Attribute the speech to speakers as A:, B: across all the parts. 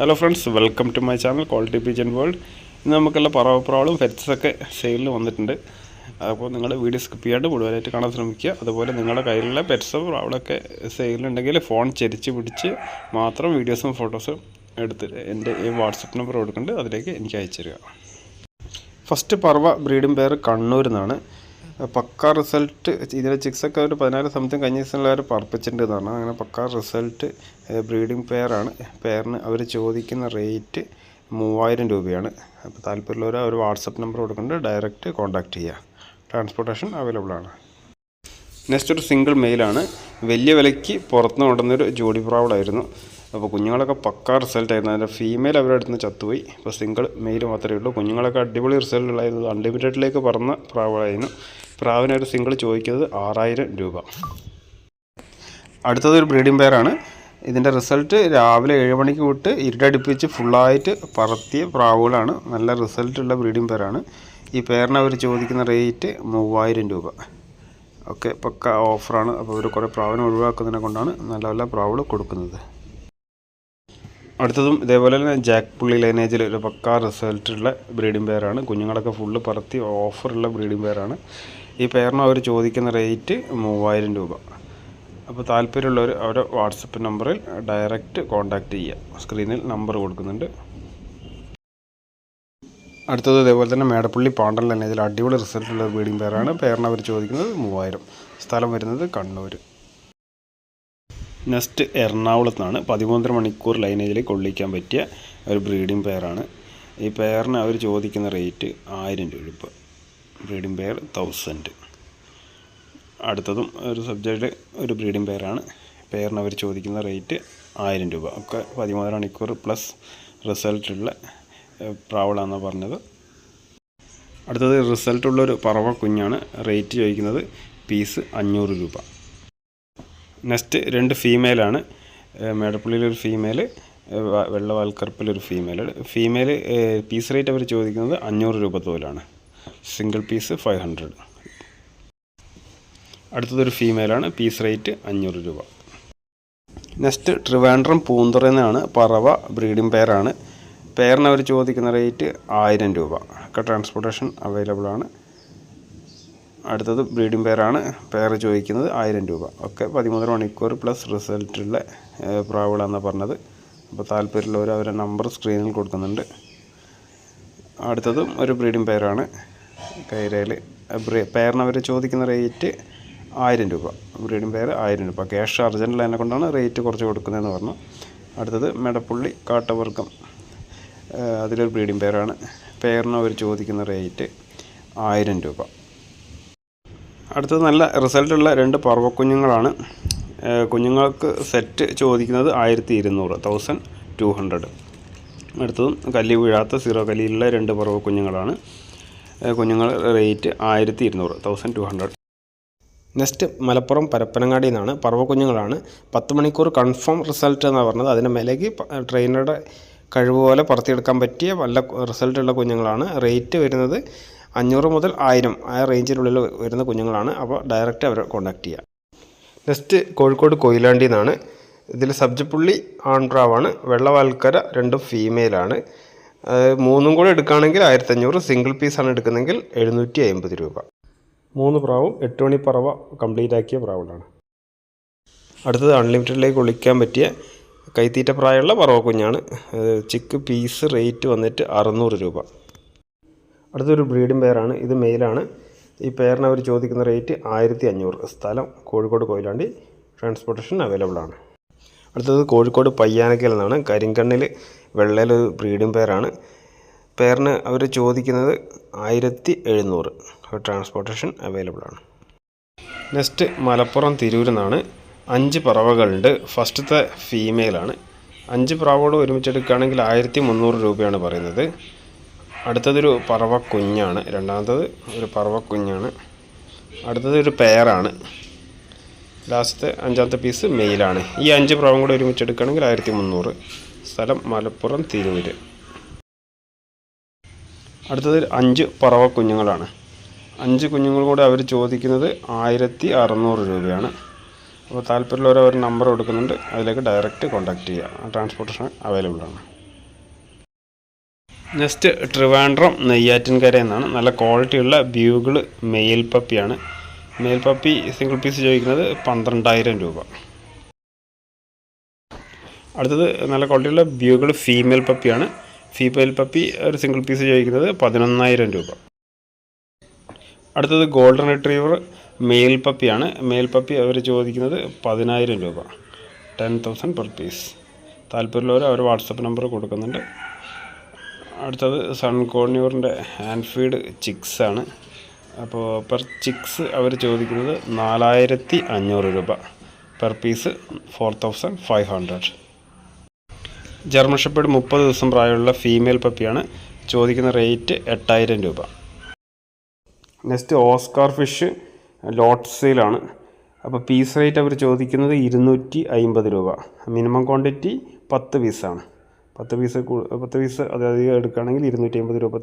A: Hello friends welcome to my channel quality pigeon world ഇന്ന് നമുക്കുള്ള പറവപ്രാവളും ഫെറ്റ്സൊക്കെ സെയിലിൽ വന്നിട്ടുണ്ട്. അപ്പോൾ നിങ്ങൾ വീഡിയോ സ്കിപ്പ് ചെയ്യാണ്ട് മുഴുവനായിട്ട് കാണാൻ ശ്രമിക്കുക. അതുപോലെ നിങ്ങളുടെ കയ്യിലുള്ള പെറ്റ്സും പ്രാവളൊക്കെ സെയിലുണ്ടെങ്കിൽ ഫോൺ ചെരിച്ച് പിടിച്ച് മാത്രം വീഡിയോസും ഫോട്ടോസും എടുത്ത് എന്റെ ഈ വാട്സപ്പ് നമ്പർ കൊടുക്കുന്നുണ്ട് അതിലേക്ക് എനിക്ക് അയച്ചു തരിക. ഫസ്റ്റ് പറവ ബ്രീഡും പേർ കണ്ണൂരിൽ നിന്നാണ് പക്ക റിസൾട്ട് ഇതിന്റെ ചിക്സൊക്കെ ഒരു പതിനായിരം സംതിങ് കഴിഞ്ഞ ദിവസങ്ങളിൽ പറപ്പിച്ചിട്ടുണ്ട് എന്നാണ് അങ്ങനെ പക്ക റിസൾട്ട് ബ്രീഡിംഗ് പെയറാണ് പെയറിന് അവർ ചോദിക്കുന്ന റേറ്റ് മൂവായിരം രൂപയാണ്. അപ്പോൾ താല്പര്യമുള്ളവർ അവർ വാട്സപ്പ് നമ്പർ കൊടുക്കുന്നുണ്ട്. ഡയറക്റ്റ് കോൺടാക്റ്റ് ചെയ്യുക ട്രാൻസ്പോർട്ടേഷൻ അവൈലബിൾ ആണ്. നെക്സ്റ്റ് ഒരു സിംഗിൾ മെയിലാണ് വലിയ വിലയ്ക്ക് പുറത്തുനിന്ന് കൊണ്ടുവന്നൊരു ജോഡി പ്രാവളായിരുന്നു അപ്പോൾ കുഞ്ഞുങ്ങളൊക്കെ പക്കാ റിസൾട്ട് ആയിരുന്നു. അതിന്റെ ഫീമെയിൽ അവരുടെ അടുത്ത് നിന്ന് ചത്തുപോയി. ഇപ്പോൾ സിംഗിൾ മെയിൽ മാത്രമേ ഉള്ളൂ. കുഞ്ഞുങ്ങളൊക്കെ അടിപൊളി റിസൾട്ട് ഉള്ളായിരുന്നു അൺലിമിറ്റഡിലേക്ക് പറന്ന പ്രാവളായിരുന്നു പ്രാവിന് ഒരു സിംഗിൾ ചോദിക്കുന്നത് ആറായിരം രൂപ. അടുത്തത് ഒരു ബ്രീഡിംഗ് പെയറാണ് ഇതിന്റെ റിസൾട്ട് രാവിലെ ഏഴ് മണിക്ക് വിട്ട് ഇരുട്ടടിപ്പിച്ച് ഫുള്ളായിട്ട് പറത്തിയ പ്രാവുകളാണ്. നല്ല റിസൾട്ടുള്ള ബ്രീഡിംഗ് പെയറാണ് ഈ പെയറിന് അവർ ചോദിക്കുന്ന റേറ്റ് മൂവായിരം രൂപ. ഒക്കെ പക്ക ഓഫറാണ് അപ്പോൾ ഇവർ കുറേ പ്രാവിനെ ഒഴിവാക്കുന്നതിനെ കൊണ്ടാണ് നല്ല നല്ല പ്രാവുകൾ കൊടുക്കുന്നത്. അടുത്തതും ഇതേപോലെ തന്നെ ജാക്ക് പുള്ളി ലൈനേജിൽ ഒരു പക്ക റിസൾട്ടുള്ള ബ്രീഡിംഗ് പെയറാണ് കുഞ്ഞുങ്ങളൊക്കെ ഫുള്ള് പറത്തി ഓഫറുള്ള ബ്രീഡിംഗ് പെയറാണ് ഈ പെയറിന് അവർ ചോദിക്കുന്ന റേറ്റ് മൂവായിരം രൂപ. അപ്പോൾ താല്പര്യമുള്ളവർ അവരുടെ വാട്സപ്പ് നമ്പറിൽ ഡയറക്റ്റ് കോൺടാക്റ്റ് ചെയ്യുക. സ്ക്രീനിൽ നമ്പർ കൊടുക്കുന്നുണ്ട്. അടുത്തത് ഇതേപോലെ തന്നെ മേടപ്പള്ളി പാണ്ടൽ തന്നെ. ഇതിൽ അടിപൊളി റിസൾട്ടുള്ള ബ്രീഡിംഗ് പെയറാണ് പെയറിന് അവർ ചോദിക്കുന്നത് മൂവായിരം. സ്ഥലം വരുന്നത് കണ്ണൂർ. നെക്സ്റ്റ് എറണാകുളത്താണ്. പതിമൂന്നര മണിക്കൂർ ലൈനേജിലേക്ക് കൊള്ളിക്കാൻ പറ്റിയ ഒരു ബ്രീഡിംഗ് പെയറാണ് ഈ പെയറിന് അവർ ചോദിക്കുന്ന റേറ്റ് ആയിരം രൂപ. ബ്രീഡിംഗ് പെയർ തൗസൻഡ് അടുത്തതും ഒരു സബ്ജക്റ്റ് ഒരു ബ്രീഡിംഗ് പെയറാണ് പെയറിന് അവർ ചോദിക്കുന്ന റേറ്റ് ആയിരം രൂപ. ഒക്കെ പതിമൂന്നര മണിക്കൂർ പ്ലസ് റിസൾട്ടുള്ള പ്രാവളാണെന്ന് പറഞ്ഞത്. അടുത്തത് റിസൾട്ടുള്ളൊരു പറവ കുഞ്ഞാണ്. റേറ്റ് ചോദിക്കുന്നത് പീസ് അഞ്ഞൂറ് രൂപ. നെക്സ്റ്റ് രണ്ട് ഫീമെയിലാണ് മേടപ്പള്ളിയിലൊരു ഫീമെയിൽ വെള്ളവാൽക്കറുപ്പിലൊരു ഫീമെയിൽ ഫീമെയിൽ പീസ് റേറ്റ് അവർ ചോദിക്കുന്നത് അഞ്ഞൂറ് രൂപ തോലാണ്. സിംഗിൾ പീസ് ഫൈവ് ഹൺഡ്രഡ് അടുത്തതൊരു ഫീമെയിലാണ് പീസ് റേറ്റ് അഞ്ഞൂറ് രൂപ. നെക്സ്റ്റ് ട്രിവാൻഡ്രം പൂന്തുറന്നാണ് പറവ ബ്രീഡിംഗ് പെയറാണ് പെയറിന് അവർ ചോദിക്കുന്ന റേറ്റ് ആയിരം രൂപ. ഒക്കെ ട്രാൻസ്പോർട്ടേഷൻ അവൈലബിൾ ആണ്. അടുത്തത് ബ്രീഡിംഗ് പെയറാണ് പെയർ ചോദിക്കുന്നത് ആയിരം രൂപ. ഒക്കെ പതിമൂന്നര മണിക്കൂർ പ്ലസ് റിസൾട്ടുള്ള പ്രാവുകളാണെന്ന് പറഞ്ഞത്. അപ്പോൾ താല്പര്യമുള്ളവർ അവരുടെ നമ്പർ സ്ക്രീനിൽ കൊടുക്കുന്നുണ്ട്. അടുത്തതും ഒരു ബ്രീഡിംഗ് പെയറാണ് കൈരയിൽ പേരിന് അവർ ചോദിക്കുന്ന റേറ്റ് ആയിരം രൂപ. ബ്രീഡിംഗ് പേര് ആയിരം രൂപ. ക്യാഷ് അർജന്റിൽ അതിനെ കൊണ്ടാണ് റേറ്റ് കുറച്ച് കൊടുക്കുന്നതെന്ന് പറഞ്ഞു. അടുത്തത് മെടപ്പുള്ളി കാട്ടവർഗം അതിലൊരു ബ്രീഡിംഗ് പേരാണ്. പേരിന് അവർ ചോദിക്കുന്ന റേറ്റ് ആയിരം രൂപ. അടുത്തത് നല്ല റിസൾട്ടുള്ള രണ്ട് പർവക്കുഞ്ഞുങ്ങളാണ്. കുഞ്ഞുങ്ങൾക്ക് സെറ്റ് ചോദിക്കുന്നത് ആയിരത്തി ഇരുന്നൂറ് തൗസൻഡ് ടു ഹൺഡ്രഡ്. അടുത്തതും കല്ലി വീഴാത്ത സീറോ കല്ലിയിലുള്ള രണ്ട് പറവ കുഞ്ഞുങ്ങളാണ് കുഞ്ഞുങ്ങൾ റേറ്റ് ആയിരത്തി ഇരുന്നൂറ് thousand two hundred next Malappuram Parappanangadi നിന്നാണ് പർവ കുഞ്ഞുങ്ങളാണ് പത്ത് മണിക്കൂർ കൺഫേം റിസൾട്ട് എന്നാണ് പറഞ്ഞത്. അതിന്റെ മേലേക്ക് ട്രെയിനറുടെ കഴിവ് പോലെ പറത്തിയെടുക്കാൻ പറ്റിയ നല്ല റിസൾട്ടുള്ള കുഞ്ഞുങ്ങളാണ്. റേറ്റ് വരുന്നത് അഞ്ഞൂറ് മുതൽ ആയിരം ആ റേഞ്ചിനുള്ളിൽ വരുന്ന കുഞ്ഞുങ്ങളാണ്. അപ്പോൾ ഡയറക്റ്റ് അവരെ കോൺടാക്ട് ചെയ്യുക നെക്സ്റ്റ് കോഴിക്കോട് കൊയിലാണ്ടി നിന്നാണ് ഇതിൽ സബ്ജപ്പുള്ളി ആൺപ്രാവാണ് വെള്ളവാൽക്കര രണ്ടും ഫീമെയിലാണ് മൂന്നും കൂടെ എടുക്കുകയാണെങ്കിൽ ആയിരത്തഞ്ഞൂറ് സിംഗിൾ പീസാണ് എടുക്കുന്നതെങ്കിൽ എഴുന്നൂറ്റി അമ്പത് രൂപ. മൂന്ന് പ്രാവും എട്ട് മണി പറവ കംപ്ലീറ്റ് ആക്കിയ പ്രാവുകളാണ്. അടുത്തത് അൺലിമിറ്റഡിലേക്ക് ഒളിക്കാൻ പറ്റിയ കൈത്തീറ്റ പ്രായമുള്ള പറവ കുഞ്ഞാണ്. ചിക്ക് പീസ് റേറ്റ് വന്നിട്ട് അറുന്നൂറ് രൂപ. അടുത്തൊരു ബ്രീഡിംഗ് പെയറാണ് ഇത് മെയിലാണ് ഈ പെയറിന് അവർ ചോദിക്കുന്ന റേറ്റ് ആയിരത്തി അഞ്ഞൂറ് സ്ഥലം കോഴിക്കോട് കോയിലാണ്ടി. ട്രാൻസ്പോർട്ടേഷൻ അവൈലബിൾ ആണ്. അടുത്തത് കോഴിക്കോട് പയ്യാനക്കൽ നിന്നാണ് കരിങ്കണ്ണിൽ വെള്ളയിൽ ഒരു ബ്രീഡിംഗ് പെയറാണ്. പെയറിന് അവർ ചോദിക്കുന്നത് ആയിരത്തി എഴുന്നൂറ്. ട്രാൻസ്പോർട്ടേഷൻ അവൈലബിൾ ആണ്. നെക്സ്റ്റ് മലപ്പുറം തിരൂർ നിന്നാണ്. അഞ്ച് പറവകളുണ്ട്. ഫസ്റ്റത്തെ ഫീമെയിലാണ് അഞ്ച് പ്രാവുകൾ ഒരുമിച്ചെടുക്കുകയാണെങ്കിൽ ആയിരത്തി മുന്നൂറ് രൂപയാണ് പറയുന്നത്. അടുത്തതൊരു പറവ കുഞ്ഞാണ് രണ്ടാമത്തത് ഒരു പറവ കുഞ്ഞാണ് അടുത്തത് ഒരു പെയറാണ്. ലാസ്റ്റത്തെ അഞ്ചാമത്തെ പീസ് മെയിലാണ്. ഈ അഞ്ച് പ്രാവും കൂടെ ഒരുമിച്ച് എടുക്കുകയാണെങ്കിൽ ആയിരത്തി മുന്നൂറ് സ്ഥലം മലപ്പുറം തിരൂര് അടുത്തത് അഞ്ച് പറവ കുഞ്ഞുങ്ങളാണ്. അഞ്ച് കുഞ്ഞുങ്ങൾ കൂടെ അവർ ചോദിക്കുന്നത് ആയിരത്തി അറുന്നൂറ് രൂപയാണ്. അപ്പോൾ താല്പര്യമുള്ളവർ അവർ നമ്പർ കൊടുക്കുന്നുണ്ട്. അതിലേക്ക് ഡയറക്റ്റ് കോൺടാക്റ്റ് ചെയ്യുക. ട്രാൻസ്പോർട്ടേഷൻ അവൈലബിൾ ആണ്. നെക്സ്റ്റ് ട്രിവാൻഡ്രം നെയ്യാറ്റിൻകര എന്നാണ്. നല്ല ക്വാളിറ്റിയുള്ള ബ്യൂഗിൾ മെയിൽ പപ്പിയാണ്. മെയിൽ പപ്പി സിംഗിൾ പീസ് ചോദിക്കുന്നത് പന്ത്രണ്ടായിരം രൂപ. അടുത്തത് നല്ല ക്വാളിറ്റിയുള്ള ബ്യൂഗൾ ഫീമെയിൽ പപ്പിയാണ് ഫീമെയിൽ പപ്പി ഒരു സിംഗിൾ പീസ് ചോദിക്കുന്നത് പതിനൊന്നായിരം രൂപ. അടുത്തത് ഗോൾഡൻ റിട്രീവർ മെയിൽ പപ്പിയാണ് മെയിൽ പപ്പി അവർ ചോദിക്കുന്നത് പതിനായിരം രൂപ. ടെൻ തൗസൻഡ് പെർ പീസ് താല്പര്യമുള്ളവർ അവർ വാട്സപ്പ് നമ്പർ കൊടുക്കുന്നുണ്ട്. അടുത്തത് സൺകോണിയൂറിന്റെ ഹാൻഡ് ഫീഡ് ചിക്സാണ് അപ്പോൾ പെർ ചിക്സ് അവർ ചോദിക്കുന്നത് നാലായിരത്തി അഞ്ഞൂറ് രൂപ. Per piece four thousand five hundred German shepherd മുപ്പത് ദിവസം പ്രായമുള്ള ഫീമെയിൽ പപ്പിയാണ് ചോദിക്കുന്ന റേറ്റ് എട്ടായിരം രൂപ. നെക്സ്റ്റ് ഓസ്കാർ ഫിഷ് ലോട്ട് സെയിലാണ് അപ്പോൾ പീസ് റേറ്റ് അവർ ചോദിക്കുന്നത് ഇരുന്നൂറ്റി അമ്പത് രൂപ. മിനിമം ക്വാണ്ടിറ്റി പത്ത് പീസാണ് പത്ത് പീസ് പത്ത് പീസ് അതധികം എടുക്കുകയാണെങ്കിൽ ഇരുന്നൂറ്റി അമ്പത് രൂപ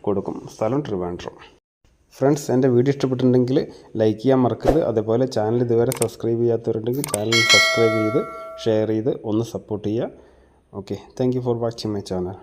A: കൊടുക്കും. സ്ഥലം ട്രിവാൻഡ്രം ഫ്രണ്ട്സ് എന്റെ വീഡിയോ ഇഷ്ടപ്പെട്ടിട്ടുണ്ടെങ്കിൽ ലൈക്ക് ചെയ്യാൻ മറക്കരുത്. അതേപോലെ ചാനൽ ഇതുവരെ സബ്സ്ക്രൈബ് ചെയ്യാത്തവരുണ്ടെങ്കിൽ ചാനൽ സബ്സ്ക്രൈബ് ചെയ്ത് ഷെയർ ചെയ്ത് ഒന്ന് സപ്പോർട്ട് ചെയ്യുക. Okay thank for watching my channel